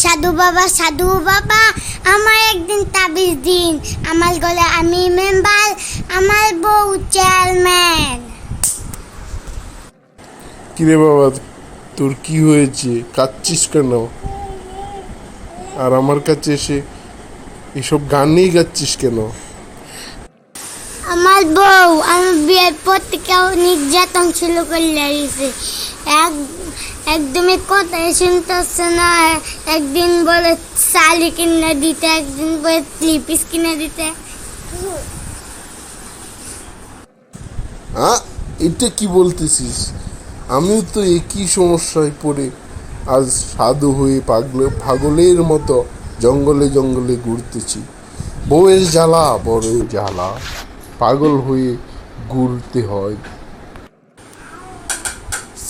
সাধু বাবা সাধু বাবা, আমার একদিন তাবিজ দিন। আমার গলে আমি মেম্বার, আমার বউ চেয়ারম্যান। কিরে বাবা, তোর কি হয়েছে? কাঁদছিস কেন? আর আমার কাছে এসে এসব গানেই গাচ্ছিস কেন? আমার বউ আমার বিয়ের পর থেকে নির্যাতন শুরু করে এক, একদমই কথাই শুনতেছে না। একদিন বলে শালি কিনে দিতে, একদিন বলে স্লিপিস কিনে দিতে। আ, এটা কি বলতেছিস? আমি তো একই সমস্যায় পড়ে আজ সাধু হয়ে পাগল, পাগলের মতো জঙ্গলে জঙ্গলে ঘুরতেছি। বউয়ের জ্বালা বড় জ্বালা। পাগল হয়ে ঘুরতে হয়।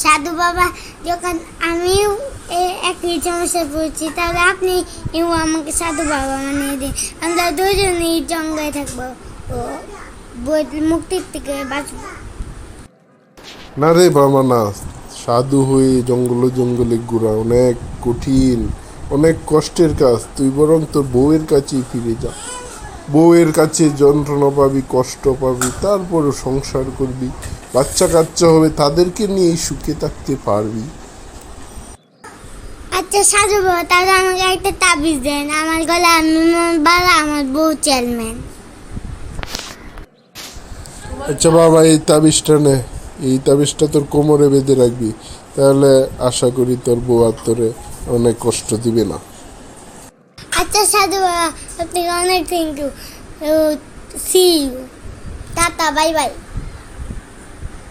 সাধু বাবা যখন আমিও একই সমস্যায় পড়ছি তাহলে আপনি এও আমাকে সাধু বাবা বানিয়ে দিন। আমরা দুজনেই জঙ্গলে থাকব ও মুক্তির থেকে বাঁচবো। না রে বাবা না সাধু হয়ে জঙ্গলে জঙ্গলে ঘোরা অনেক কঠিন অনেক কষ্টের কাজ। তুই বরং তোর বউয়ের কাছেই ফিরে যা। বউয়ের কাছে যন্ত্রণা পাবি কষ্ট পাবি তারপরে সংসার করবি বাচ্চা কাচ্চা হবে তাদেরকে নিয়েই সুখে থাকতে পারবি। আচ্ছা সাধু বাবা তাহলে আমাকে একটা তাবিজ দেন। আমার গলা আমি আমার বউ চেয়ারম্যান। আচ্ছা বাবা এই তাবিজটা নে। এই তাবিজটা তোর কোমরে বেঁধে রাখবি। তাহলে আশা করি তোর বউ আর তোরে অনেক কষ্ট দিবে না। আচ্ছা সাধু আপনাকে অনেক thank you see you tata bye bye